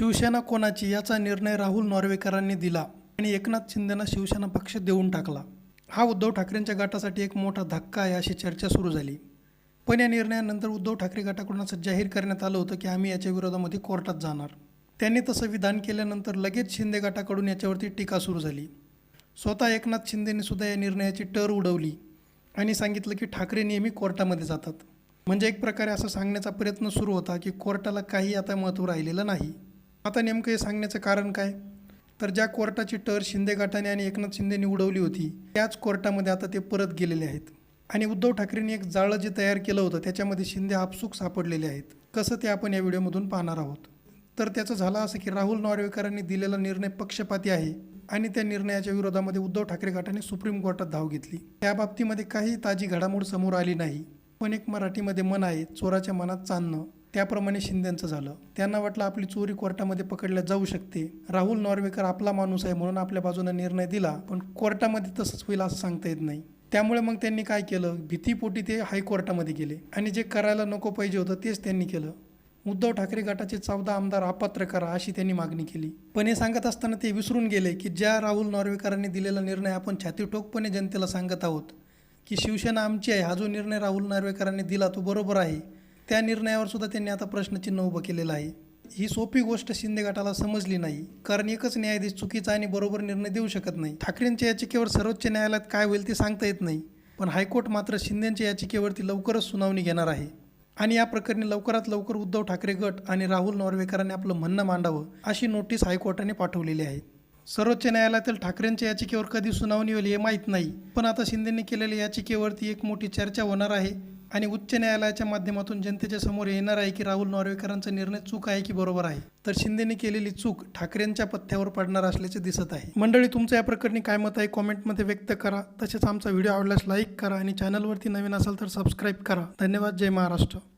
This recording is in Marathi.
शिवसेना कोणाची याचा निर्णय राहुल नॉर्वेकरांनी दिला आणि एकनाथ शिंदेना शिवसेना पक्ष देऊन टाकला. हा उद्धव ठाकरेंच्या गटासाठी एक मोठा धक्का आहे अशी चर्चा सुरू झाली. पण या निर्णयानंतर उद्धव ठाकरे गटाकडून असं जाहीर करण्यात आलं होतं की आम्ही याच्या विरोधामध्ये कोर्टात जाणार. त्यांनी तसं विधान केल्यानंतर लगेच शिंदे गटाकडून याच्यावरती टीका सुरू झाली. स्वतः एकनाथ शिंदेने सुद्धा या निर्णयाची टर उडवली आणि सांगितलं की ठाकरे नेहमी कोर्टामध्ये जातात. म्हणजे एक प्रकारे असं सांगण्याचा प्रयत्न सुरू होता की कोर्टाला काही आता महत्त्व राहिलेलं नाही. आता नेमकं हे सांगण्याचं कारण काय? तर ज्या कोर्टाची टर शिंदे गटाने आणि एकनाथ शिंदेने उडवली होती त्याच कोर्टामध्ये आता ते परत गेलेले आहेत. आणि उद्धव ठाकरेंनी एक जाळं जे तयार केलं होतं त्याच्यामध्ये शिंदे आपसूक सापडलेले आहेत. कसं ते आपण या व्हिडिओमधून पाहणार आहोत? तर त्याचं झालं असं की राहुल नार्वेकरांनी दिलेला निर्णय पक्षपाती आहे आणि त्या निर्णयाच्या विरोधामध्ये उद्धव ठाकरे गटाने सुप्रीम कोर्टात धाव घेतली. त्या बाबतीमध्ये काही ताजी घडामोड समोर आली नाही. पण एक मराठीमध्ये मन आहे चोराच्या मनात चांदणं. त्याप्रमाणे शिंदेंचं झालं. त्यांना वाटलं आपली चोरी कोर्टामध्ये पकडल्या जाऊ शकते. राहुल नॉर्वेकर आपला माणूस आहे म्हणून आपल्या बाजूने निर्णय दिला पण कोर्टामध्ये तसंच होईल असं सांगता येत नाही. त्यामुळे मग त्यांनी काय केलं? भीतीपोटी ते हायकोर्टामध्ये गेले. आणि जे करायला नको पाहिजे होतं तेच त्यांनी केलं. उद्धव ठाकरे गटाचे चौदा आमदार अपात्र करा अशी त्यांनी मागणी केली. पण हे सांगत असताना ते विसरून गेले की ज्या राहुल नॉर्वेकरांनी दिलेला निर्णय आपण छातीठोकपणे जनतेला सांगत आहोत की शिवसेना आमची आहे हा जो निर्णय राहुल नार्वेकरांनी दिला तो बरोबर आहे. त्या निर्णयावर सुद्धा त्यांनी आता प्रश्नचिन्ह उभं केलेलं आहे. ही सोपी गोष्ट शिंदे गटाला समजली नाही. कारण एकच न्यायाधीश चुकीचा आणि बरोबर निर्णय देऊ शकत नाही. ठाकरेंच्या याचिकेवर सर्वोच्च न्यायालयात काय होईल ते सांगता येत नाही. पण हायकोर्ट मात्र शिंदेच्या याचिकेवरती लवकरच सुनावणी घेणार आहे. आणि या प्रकरणी लवकरात लवकर उद्धव ठाकरे गट आणि राहुल नॉर्वेकरांनी आपलं म्हणणं मांडावं अशी नोटीस हायकोर्टाने पाठवलेली आहे. सर्वोच्च न्यायालयातील ठाकरेंच्या याचिकेवर कधी सुनावणी होईल हे माहीत नाही. पण आता शिंदेंनी केलेल्या याचिकेवरती एक मोठी चर्चा होणार आहे. आणि उच्च न्यायालयाच्या माध्यमातून जनतेच्या समोर येणार आहे की राहुल नॉर्वेकरांचा निर्णय चूक आहे की बरोबर आहे? तर शिंदेने केलेली चूक ठाकरेंच्या पथ्यावर पडणार असल्याचे दिसत आहे. मंडळी तुमचं या प्रकरणी काय मत आहे? कॉमेंटमध्ये व्यक्त करा. तसेच आमचा व्हिडिओ आवडल्यास लाईक करा आणि चॅनलवरती नवीन असाल तर सबस्क्राईब करा. धन्यवाद. जय महाराष्ट्र.